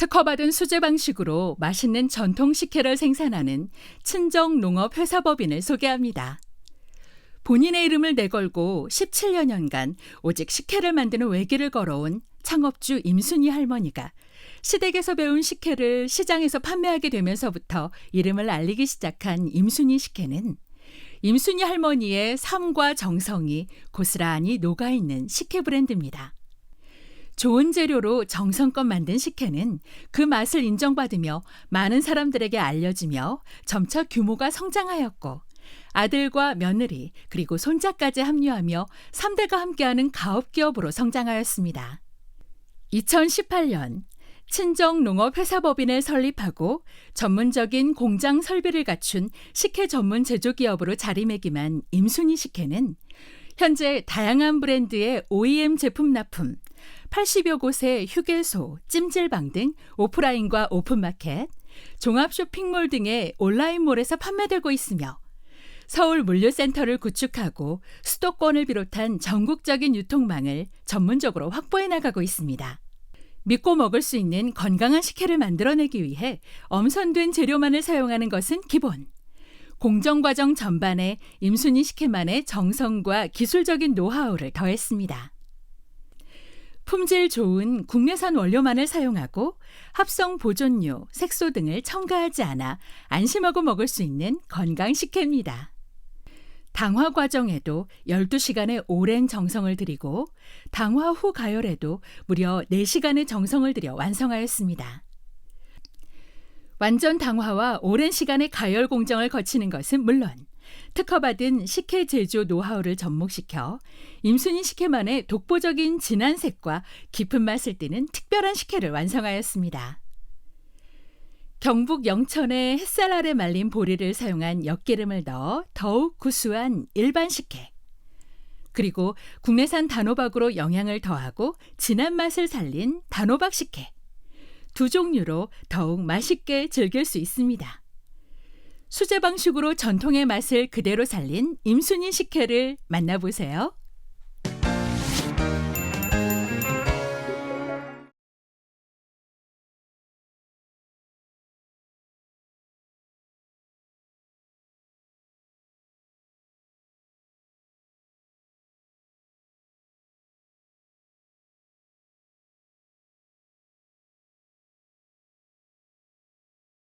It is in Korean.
특허받은 수제 방식으로 맛있는 전통 식혜를 생산하는 친정 농업 회사법인을 소개합니다. 본인의 이름을 내걸고 17여년간 오직 식혜를 만드는 외길을 걸어온 창업주 임순희 할머니가 시댁에서 배운 식혜를 시장에서 판매하게 되면서부터 이름을 알리기 시작한 임순희 식혜는 임순희 할머니의 삶과 정성이 고스란히 녹아있는 식혜 브랜드입니다. 좋은 재료로 정성껏 만든 식혜는 그 맛을 인정받으며 많은 사람들에게 알려지며 점차 규모가 성장하였고 아들과 며느리 그리고 손자까지 합류하며 3대가 함께하는 가업기업으로 성장하였습니다. 2018년 친정 농업 회사법인을 설립하고 전문적인 공장 설비를 갖춘 식혜 전문 제조 기업으로 자리매김한 임순희 식혜는 현재 다양한 브랜드의 OEM 제품 납품, 80여 곳의 휴게소, 찜질방 등 오프라인과 오픈마켓, 종합 쇼핑몰 등의 온라인몰에서 판매되고 있으며 서울 물류센터를 구축하고 수도권을 비롯한 전국적인 유통망을 전문적으로 확보해 나가고 있습니다. 믿고 먹을 수 있는 건강한 식혜를 만들어내기 위해 엄선된 재료만을 사용하는 것은 기본. 공정 과정 전반에 임순희 식혜만의 정성과 기술적인 노하우를 더했습니다. 품질 좋은 국내산 원료만을 사용하고 합성 보존료, 색소 등을 첨가하지 않아 안심하고 먹을 수 있는 건강 식혜입니다. 당화 과정에도 12시간의 오랜 정성을 들이고 당화 후 가열에도 무려 4시간의 정성을 들여 완성하였습니다. 완전 당화와 오랜 시간의 가열 공정을 거치는 것은 물론 특허받은 식혜 제조 노하우를 접목시켜 임순희 식혜만의 독보적인 진한 색과 깊은 맛을 띠는 특별한 식혜를 완성하였습니다. 경북 영천의 햇살 아래 말린 보리를 사용한 엿기름을 넣어 더욱 구수한 일반 식혜. 그리고 국내산 단호박으로 영양을 더하고 진한 맛을 살린 단호박 식혜. 두 종류로 더욱 맛있게 즐길 수 있습니다. 수제 방식으로 전통의 맛을 그대로 살린 임순희 식혜를 만나보세요.